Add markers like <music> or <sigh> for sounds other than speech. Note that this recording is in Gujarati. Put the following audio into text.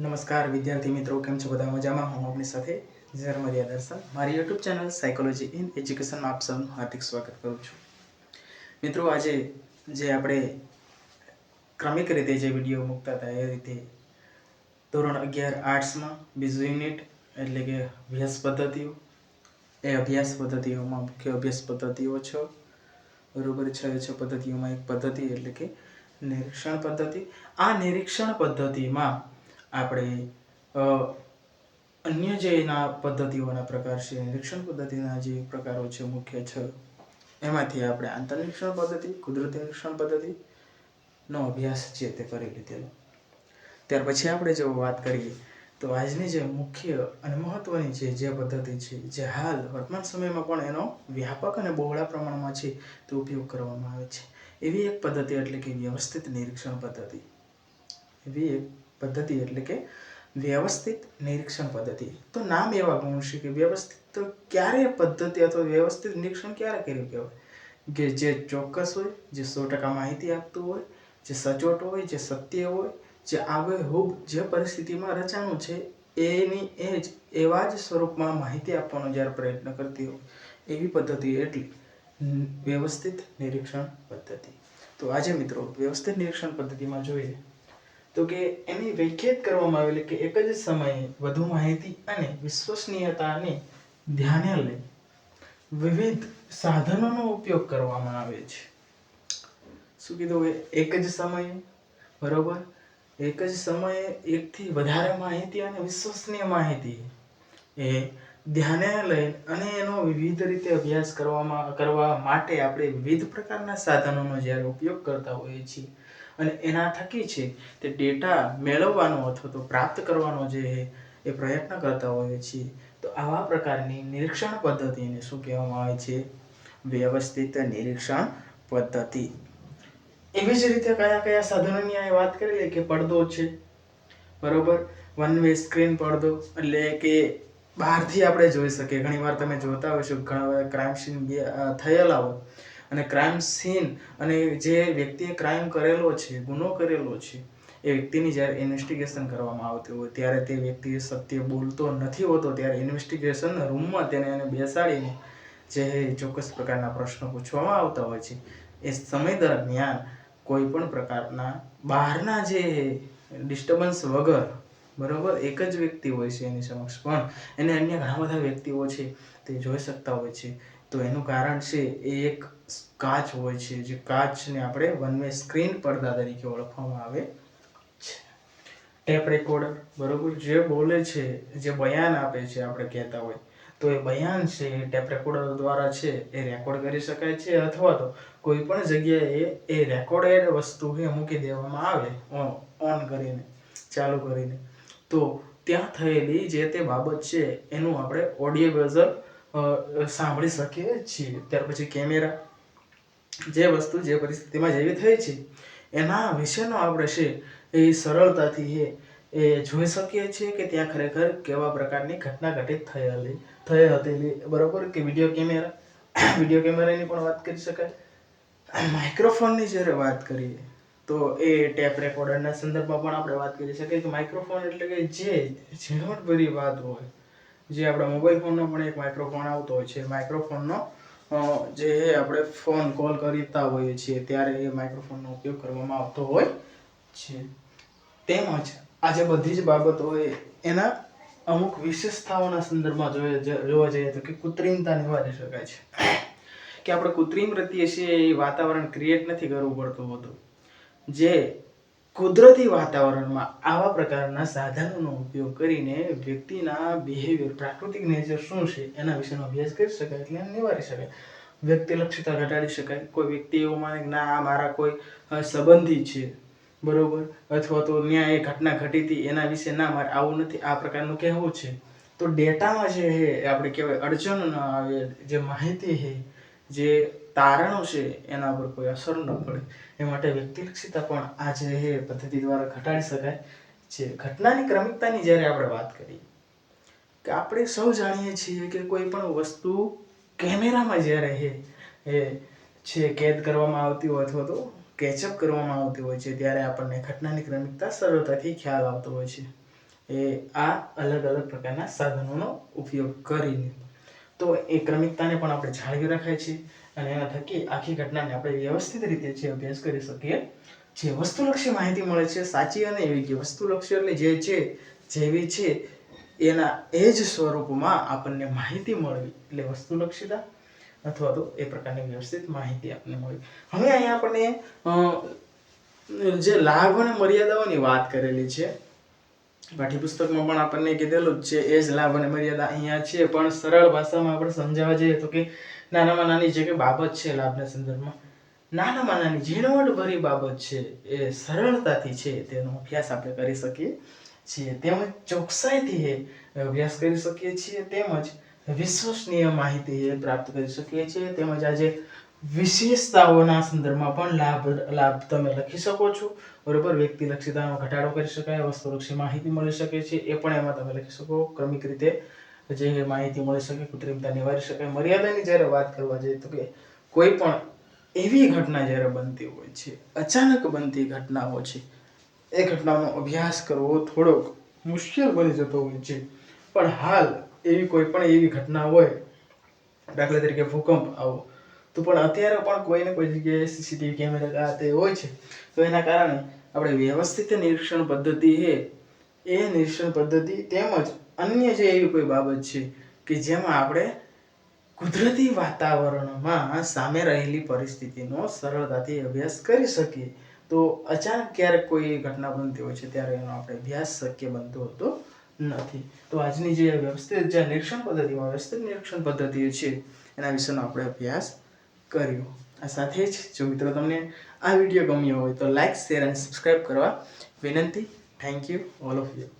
નમસ્કાર, વિદ્યાર્થી મિત્રો, કેમ છો? બધા મજામાં? હું આપની સાથે ઝરમરિયા દર્શન. મારી યુટ્યુબ ચેનલ સાયકોલોજી ઇન એજ્યુકેશનમાં આપ સૌનું હાર્દિક સ્વાગત કરું છું. મિત્રો, આજે જે આપણે ક્રમિક રીતે જે વીડિયો મૂકતા હતા, એ રીતે ધોરણ અગિયાર આર્ટ્સમાં બીજું યુનિટ એટલે કે અભ્યાસ પદ્ધતિઓ, એ અભ્યાસ પદ્ધતિઓમાં મુખ્ય અભ્યાસ પદ્ધતિઓ છ. બરોબર છ છ પદ્ધતિઓમાં એક પદ્ધતિ, એટલે કે નિરીક્ષણ પદ્ધતિ. આ નિરીક્ષણ પદ્ધતિમાં આપણે અન્ય જે એના પદ્ધતિઓના પ્રકાર છે, નિરીક્ષણ પદ્ધતિના જે પ્રકારો છે મુખ્ય છ, એમાંથી આપણે આંતરનિરીક્ષણ પદ્ધતિ, કુદરતી નિરીક્ષણ પદ્ધતિ નો અભ્યાસ છે તે કરી લીધેલો. ત્યાર પછી આપણે જો વાત કરીએ, તો આજની જે મુખ્ય અને મહત્વની છે જે પદ્ધતિ છે, જે હાલ વર્તમાન સમયમાં પણ એનો વ્યાપક અને બહોળા પ્રમાણમાં છે તે ઉપયોગ કરવામાં આવે છે. એવી એક પદ્ધતિ એટલે કે વ્યવસ્થિત નિરીક્ષણ પદ્ધતિ. એવી એક પદ્ધતિ એટલે કે વ્યવસ્થિત નિરીક્ષણ પદ્ધતિ. તો નામ એવા ગુણ છે કે વ્યવસ્થિત તો ક્યારે પદ્ધતિ અથવા વ્યવસ્થિત નિરીક્ષણ ક્યારે કર્યું કહેવાય? કે જે ચોક્કસ હોય, જે સો ટકા માહિતી આપતું હોય, જે સચોટ હોય, જે સત્ય હોય, જે આબેહૂબ જે પરિસ્થિતિમાં રચાણું છે, એની એ જ એવા જ સ્વરૂપમાં માહિતી આપવાનો જ્યારે પ્રયત્ન કરતી હોય, એવી પદ્ધતિ એટલી વ્યવસ્થિત નિરીક્ષણ પદ્ધતિ. તો આજે મિત્રો વ્યવસ્થિત નિરીક્ષણ પદ્ધતિમાં જોઈએ તો કે એની વ્યાખ્યાત કરવામાં આવેલી કે એક જ સમયે વધુ માહિતી અને વિશ્વસનીયતાને ધ્યાને લઈ વિવિધ સાધનોનો ઉપયોગ કરવામાં આવે છે. શું કીધું કે એક જ સમયે? બરોબર? એક જ સમયે એકથી વધારે માહિતી અને વિશ્વસનીય માહિતી એ ધ્યાને લઈ અને એનો વિવિધ રીતે અભ્યાસ કરવામાં, કરવા માટે આપણે વિવિધ પ્રકારના સાધનોનો જ્યારે ઉપયોગ કરતા હોઈએ છીએ અને એના થકી છે તે ડેટા મેળવવાનો અથવા તો પ્રાપ્ત કરવાનો જે એ પ્રયત્ન કરતા હોઈએ છીએ. તો આવા પ્રકારની નિરીક્ષણ પદ્ધતિને શું કહેવામાં આવે છે? વ્યવસ્થિત નિરીક્ષણ પદ્ધતિ. એવી જ રીતે કયા કયા સાધનોની અહીં વાત કરી કે પડદો છે. બરોબર? વન વે સ્ક્રીન પડદો, એટલે કે બહારથી આપણે જોઈ શકીએ. ઘણીવાર તમે જોતા છો ઘણા ક્રાઇમ સીન થયેલા હોય. અને ક્રાઇમ સીન અને જે વ્યક્તિએ ક્રાઇમ કરેલો છે, ગુનો કરેલો છે, એ વ્યક્તિની જ્યારે ઇન્વેસ્ટિગેશન કરવામાં આવતી હોય, ત્યારે તે વ્યક્તિ સત્ય બોલતો નથી હોતો, ત્યારે ઇન્વેસ્ટિગેશન રૂમમાં તેને એને બેસાડીને જે ચોક્કસ પ્રકારના પ્રશ્નો પૂછવામાં આવતા હોય છે. એ સમય દરમિયાન કોઈ પણ પ્રકારના બહારના જે ડિસ્ટર્બન્સ વગર, બરોબર, એક જ વ્યક્તિ હોય છે એની સમક્ષ. પણ એને અન્ય ઘણા બધા વ્યક્તિઓ છે, તે જોઈ શકતા હોય છે. તો એનું કારણ છે એ એક કાચ હોય છે, જે કાચને આપણે વન વે સ્ક્રીન પડદા તરીકે ઓળખવામાં આવે છે. ટેપ રેકોર્ડર બરોબર? જે બોલે છે, જે બયાન આપે છે, આપણે કહેતા હોય, તો એ બયાન છે, એ ટેપ રેકોર્ડર દ્વારા છે, એ રેકોર્ડ કરી શકાય છે, અથવા તો કોઈ પણ જગ્યાએ એ રેકોર્ડેડ વસ્તુ એ મૂકી દેવામાં આવે ઓન કરીને, ચાલુ કરીને. તો ત્યાં થયેલી જે તે બાબત છે, એનું આપણે ઓડિયો વેઝર સાંભળી શકીએ છીએ ત્યાર પછી કેમેરા. જે વસ્તુ, જે પરિસ્થિતિમાં જેવી થઈ છે, એના વિશેનો આપણે છે એ સરળતાથી એ એ જોઈ શકીએ છીએ કે ત્યાં ખરેખર કેવા પ્રકારની ઘટના ઘટિત થયેલી, થઈ હતી. બરાબર કે વીડિયો કેમેરા? <coughs> વીડિયો કેમેરાની પણ વાત કરી શકાય. માઇક્રોફોનની જ્યારે વાત કરીએ, તો એ ટેપ રેકોર્ડરના સંદર્ભમાં પણ આપણે વાત કરી શકીએ કે માઇક્રોફોન એટલે કે જે ઝીણવટભરી વાત હોય જે આપણા મોબાઈલ ફોનનો પણ એક માઇક્રોફોન આવતો હોય છે. માઇક્રોફોનનો જે આપણે ફોન કોલ કરતા હોઈએ છીએ, ત્યારે એ માઇક્રોફોનનો ઉપયોગ કરવામાં આવતો હોય છે. તેમજ આજે બધી જ બાબતો એના અમુક વિશેષતાઓના સંદર્ભમાં જોઈએ જોવા જઈએ તો કે કૃત્રિમતા નિવારી શકાય છે. કે આપણે કૃત્રિમ પ્રત્યે છે એ વાતાવરણ ક્રિએટ નથી કરવું પડતું હોતું. જે કુદરતી વાતાવરણમાં આવા પ્રકારના સાધનોનો ઉપયોગ કરીને વ્યક્તિના બિહેવિયર પ્રાકૃતિક નેચર શું છે એના વિશેનો અભ્યાસ કરી શકાય એટલે નિવારી શકાય. વ્યક્તિલક્ષતા ઘટાડી શકાય. કોઈ વ્યક્તિ એવું માને ના મારા કોઈ સંબંધી છે, બરોબર? અથવા તો ત્યાં એ ઘટના ઘટી હતી, એના વિશે ના મારે, આવું નથી, આ પ્રકારનું કહેવું છે. તો ડેટામાં જે છે આપણે કહેવાય અડચણ ન આવે, જે માહિતી છે જે તારણો છે એના પર કોઈ અસર ન પડે. એ માટે વ્યક્તિલક્ષિતા પણ આ જે પદ્ધતિ દ્વારા ઘટાડી શકાય છે. ઘટનાની ક્રમિકતાની જ્યારે આપણે વાત કરીએ, કે આપણે સૌ જાણીએ છીએ કે કોઈ પણ વસ્તુ કેમેરામાં જ્યારે હે, એ છે કેદ કરવામાં આવતી હોય અથવા તો કેચઅપ કરવામાં આવતી હોય છે, ત્યારે આપણને ઘટનાની ક્રમિકતા સરળતાથી ખ્યાલ આવતો હોય છે. એ આ અલગ અલગ પ્રકારના સાધનોનો ઉપયોગ કરીને. તો એ ક્રમિકતાને પણ આપણે જાળવી રખાય છે અને એના થકી આખી ઘટનાને આપણે વ્યવસ્થિત રીતે જે અભ્યાસ કરી શકીએ, જે વસ્તુલક્ષી માહિતી મળે છે, સાચી અને યોગ્ય વસ્તુલક્ષી એટલે જે છે, જેવી છે, એના એ જ સ્વરૂપમાં આપણને માહિતી મળવી એટલે વસ્તુલક્ષીતા અથવા તો એ પ્રકારની વ્યવસ્થિત માહિતી આપણને મળી હવે અહીંયા આપણને જે લાભ અને મર્યાદાઓની વાત કરેલી છે પાઠ્યપુસ્તકમાં પણ આપણને કીધેલું જ છે, એ જ લાભ અને મર્યાદા અહીંયા છે. પણ સરળ ભાષામાં આપણે સમજાવવા જઈએ તો કે નાનામાં નાની જે કે બાબત છે લાભના સંદર્ભમાં, નાનામાં નાની ઝીણવટભરી બાબત છે, એ સરળતાથી છે, તેનો અભ્યાસ આપણે કરી શકીએ છીએ. તેમજ ચોકસાઈથી અભ્યાસ કરી શકીએ છીએ. તેમજ વિશ્વસનીય માહિતી એ પ્રાપ્ત કરી શકીએ છીએ. તેમજ આજે વિશેષતાઓના સંદર્ભમાં પણ લાભ લાભ તમે લખી શકો છો. બરોબર? વ્યક્તિ લક્ષિતાનો ઘટાડો કરી શકાય, વસ્તુલક્ષી માહિતી મળી શકે છે, એ પણ એમાં તમે લખી શકો. ક્રમિક રીતે જે માહિતી મળી શકે, કૃત્રિમતા નિવારી શકાય. મર્યાદાની જ્યારે વાત કરવા જઈએ તો કે કોઈ પણ એવી ઘટના જ્યારે બનતી હોય છે, અચાનક બનતી ઘટનાઓ છે, એ ઘટનાનો અભ્યાસ કરવો થોડોક મુશ્કેલ બની જતો હોય છે. પણ હાલ એવી કોઈ પણ એવી ઘટના હોય, દાખલા તરીકે ભૂકંપ આવો તો પણ અત્યારે પણ કોઈ ને કોઈ જગ્યાએ સીસીટીવી કેમેરા કા તે હોય છે. તો એના કારણે આપણે વ્યવસ્થિત નિરીક્ષણ પદ્ધતિ છે એ નિરીક્ષણ પદ્ધતિ તેમજ અન્ય જે એવી કોઈ બાબત છે કે જેમાં આપણે કુદરતી વાતાવરણમાં સામે રહેલી પરિસ્થિતિનો સરળતાથી અભ્યાસ કરી શકીએ. તો અચાનક ક્યારેક કોઈ ઘટના બનતી હોય છે ત્યારે એનો આપણે અભ્યાસ શક્ય બનતો હોતો નથી. તો આજની જે વ્યવસ્થિત જે નિરીક્ષણ પદ્ધતિમાં વ્યવસ્થિત નિરીક્ષણ પદ્ધતિઓ છે, એના વિશેનો આપણે અભ્યાસ કર્યો. આ સાથે જ જો મિત્રો તમને આ વીડિયો ગમ્યો હોય તો લાઈક શેર અને સબસ્ક્રાઈબ કરવા વિનંતી. Thank you all of you